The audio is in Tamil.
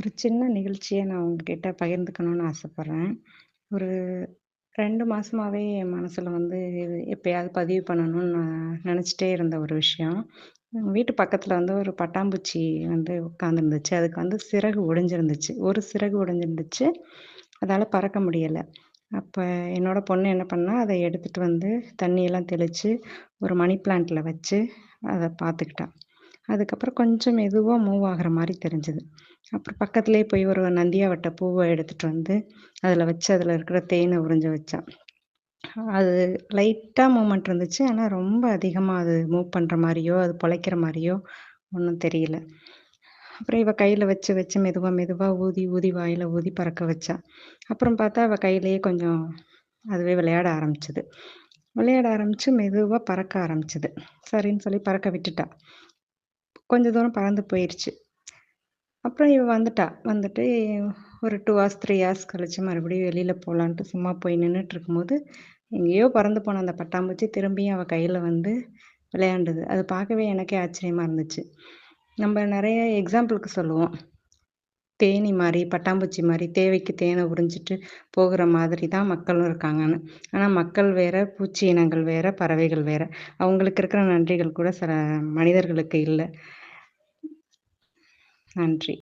ஒரு சின்ன நிகழ்ச்சியை நான் உங்ககிட்ட பகிர்ந்துக்கணும்னு ஆசைப்பட்றேன் ஒரு ரெண்டு மாசமாவே என் மனசுல வந்து இது எப்பயாவது பதிவு பண்ணணும்னு நான் நினச்சிட்டே இருந்த ஒரு விஷயம். எங்க வீட்டு பக்கத்துல வந்து ஒரு பட்டாம்பூச்சி வந்து உட்காந்துருந்துச்சு. அதுக்கு வந்து சிறகு ஒடிஞ்சிருந்துச்சு. ஒரு சிறகு ஒடிஞ்சிருந்துச்சு. அதால பறக்க முடியல. அப்ப என்னோட பொண்ணு என்ன பண்ணா, அதை எடுத்துட்டு வந்து தண்ணியெல்லாம் தெளிச்சு, ஒரு மணி பிளான்ட்ல வச்சு அதை பார்த்துக்கிட்டேன் அதுக்கப்புறம் கொஞ்சம் மெதுவாக மூவ் ஆகுற மாதிரி தெரிஞ்சுது அப்புறம் பக்கத்துலேயே போய் ஒரு நந்தியாவட்ட பூவை எடுத்துகிட்டு வந்து, அதில் வச்சு அதில் இருக்கிற தேனை உறிஞ்சு வச்சா. அது லைட்டாக மூவ்மெண்ட் இருந்துச்சு. ஆனால் ரொம்ப அதிகமாக அது மூவ் பண்ணுற மாதிரியோ அது பொழைக்கிற மாதிரியோ ஒன்றும் தெரியல. அப்புறம் இவள் கையில் வச்சு வச்சு மெதுவாக மெதுவாக ஊதி ஊதி வாயில் ஊதி பறக்க வச்சா. அப்புறம் பார்த்தா அவள் கையிலேயே கொஞ்சம் அதுவே விளையாட ஆரம்பிச்சது. விளையாட ஆரம்பிச்சு மெதுவாக பறக்க ஆரம்பிச்சது. சரின்னு சொல்லி பறக்க விட்டுட்டா. கொஞ்ச தூரம் பறந்து போயிடுச்சு அப்புறம் இவ வந்துட்டா. வந்துட்டு ஒரு டூ ஹார்ஸ், த்ரீ ஹார்ஸ் கழிச்சு மறுபடியும் வெளியில போகலான்ட்டு சும்மா போய் நின்னுட்டுருக்கும்போது, எங்கேயோ பறந்து போன அந்த பட்டாம்பூச்சி திரும்பியும் அவள் கையில் வந்து விளையாண்டது. அது பார்க்கவே எனக்கே ஆச்சரியமா இருந்துச்சு. நம்ம நிறைய எக்ஸாம்பிளுக்கு சொல்லுவோம். தேனி மாதிரி பட்டாம்பூச்சி மாதிரி தேவைக்கு தேனை உறிஞ்சிட்டு போகிற மாதிரி தான் மக்களும் இருக்காங்கன்னு. ஆனால் மக்கள் வேற, பூச்சி இனங்கள் வேற, பறவைகள் வேற. அவங்களுக்கு இருக்கிற நன்றிகள் கூட சில மனிதர்களுக்கு இல்லை நன்றி.